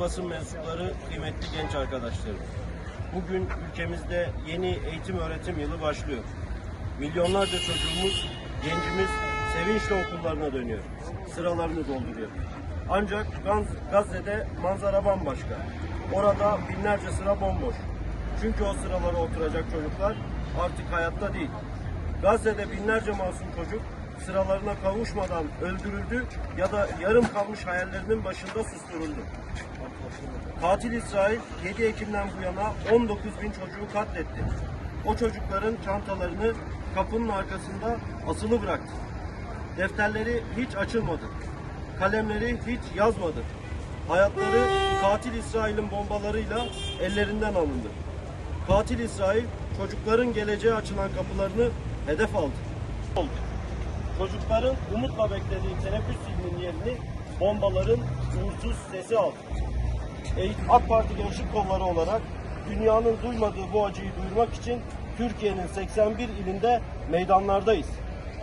Basın mensupları, kıymetli genç arkadaşlarım. Bugün ülkemizde yeni eğitim öğretim yılı başlıyor. Milyonlarca çocuğumuz, gencimiz sevinçle okullarına dönüyor. Sıralarını dolduruyor. Ancak Gaz- Gazze'de manzara bambaşka. Orada binlerce sıra bomboş. Çünkü o sıralara oturacak çocuklar artık hayatta değil. Gazze'de binlerce masum çocuk sıralarına kavuşmadan öldürüldü ya da yarım kalmış hayallerinin başında susturuldu. Katil İsrail 7 Ekim'den bu yana 19 bin çocuğu katletti. O çocukların çantalarını kapının arkasında asılı bıraktı. Defterleri hiç açılmadı. Kalemleri hiç yazmadı. Hayatları katil İsrail'in bombalarıyla ellerinden alındı. Katil İsrail çocukların geleceğe açılan kapılarını hedef aldı. Oldu. Çocukların umutla beklediği teneffüs zilinin yerini bombaların uğursuz sesi aldı. Eğitim AK Parti Gençlik Kolları olarak dünyanın duymadığı bu acıyı duyurmak için Türkiye'nin 81 ilinde meydanlardayız.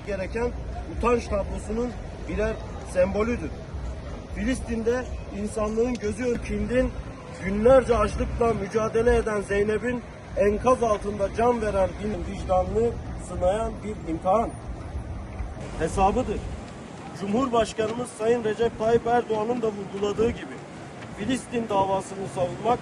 Gereken utanç tablosunun birer sembolüdür. Filistin'de insanlığın gözü ürkindin, günlerce açlıkla mücadele eden Zeynep'in enkaz altında can veren bir vicdanını sınayan bir imtihan. Hesabıdır. Cumhurbaşkanımız Sayın Recep Tayyip Erdoğan'ın da vurguladığı gibi Filistin davasını savunmak